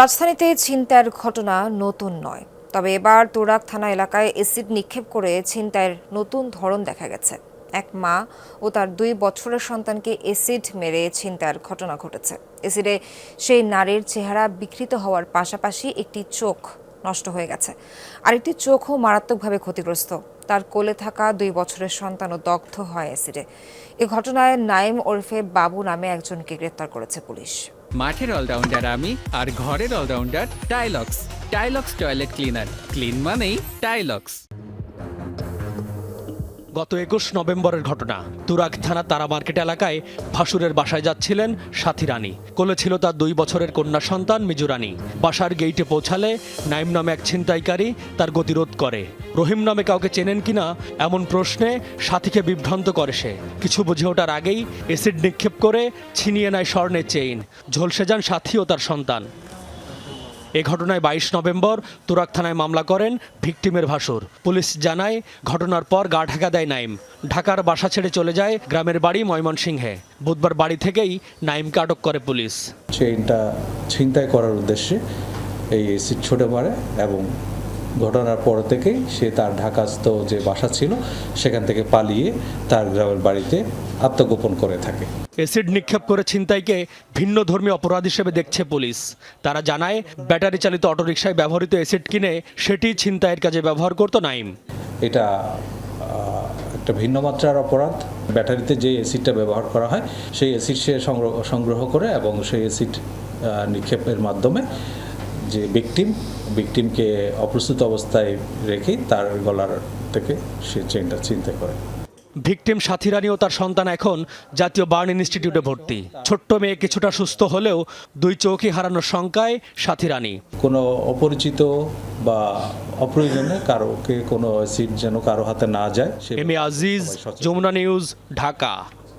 রাজধানীতে ছিনতাইয়ের ঘটনা নতুন নয়। তবে এবার তুরাক থানা এলাকায় এসিড নিক্ষেপ করে ছিনতাইয়ের নতুন ধরন দেখা গেছে। এক মা ও তার দুই বছরের সন্তানকে এসিড মেরে ছিনতাইয়ের ঘটনা ঘটেছে। এসিডে সেই নারীর চেহারা বিকৃত হওয়ার পাশাপাশি একটি চোখ নষ্ট হয়ে গেছে। আরেকটি চোখও মারাত্মকভাবে ক্ষতিগ্রস্ত। তার কোলে থাকা দুই বছরের সন্তানও দগ্ধ হয় অ্যাসিডে এ ঘটনায় নাইম ওরফে বাবু নামে একজনকে গ্রেপ্তার করেছে পুলিশ। মাঠের অলরাউন্ডার আমি আর ঘরের allrounder Tylox. Tylox toilet cleaner. Clean মানেই টাইলক্স। গত একুশ নভেম্বরের ঘটনা। তুরাগ থানা তারা মার্কেট এলাকায় ভাসুরের বাসায় যাচ্ছিলেন সাথী রানী। কোলে ছিল তার দুই বছরের কন্যা সন্তান মিজু রানী। বাসার গেইটে পৌঁছালে নাইম নামে এক ছিনতাইকারী তার গতিরোধ করে। রহিম নামে কাউকে চেনেন কিনা এমন প্রশ্নে সাথীকে বিভ্রান্ত করে সে। কিছু বুঝে ওঠার আগেই এসিড নিক্ষেপ করে ছিনিয়ে নেয় স্বর্ণের চেইন। ঝলসে যান সাথী ও তার সন্তান। এ ঘটনায় বাইশ নভেম্বর তুরাক থানায় মামলা করেন ভিকটিমের ভাসুর। পুলিশ জানায়, ঘটনার পর গা ঢাকা দেয় নাইম। ঢাকার বাসা ছেড়ে চলে যায় গ্রামের বাড়ি ময়মনসিংহে। বুধবার বাড়ি থেকেই নাইমকে আটক করে পুলিশ। চেইনটা ছিনতাই করার উদ্দেশ্যে এই এসিড ছুটে মারে এবং ঘটনার পর থেকেই সে তার ঢাকাস্থ যে বাসা ছিল, সেখান থেকে পালিয়ে তার গ্রামের বাড়িতে আত্মগোপন করে থাকে। এসিড নিক্ষেপ করে ছিনতাইকে ভিন্ন ধর্মী অপরাধ হিসেবে দেখছে পুলিশ। তারা জানায়, ব্যাটারি চালিত অটোরিকশায় ব্যবহৃত এসিড কিনে সেটি ছিনতাইয়ের কাজে ব্যবহার করত নাইম। এটা একটা ভিন্ন মাত্রার অপরাধ। ব্যাটারিতে যে অ্যাসিডটা ব্যবহার করা হয়, সেই অ্যাসিড সে সংগ্রহ সংগ্রহ করে এবং সেই অ্যাসিড নিক্ষেপের মাধ্যমে যে ভিকটিম ভিকটিমকে অপ্রস্তুত অবস্থায় রেখেই তার গলার থেকে সে চেনটা চিনতে করে। ভিকটিম সাথী রানী ও তার সন্তান এখন জাতীয় বার্ন ইনস্টিটিউটে ভর্তি। ছোট্ট মেয়ে কিছুটা সুস্থ হলেও দুই চৌকি হারানোর শঙ্কায় সাথী রানী কোনো অপরিচিত বা অপ্রয়োজনে কারোকে কোনো সিট যেন কারও হাতে না যায় M A Aziz Jamuna news Dhaka.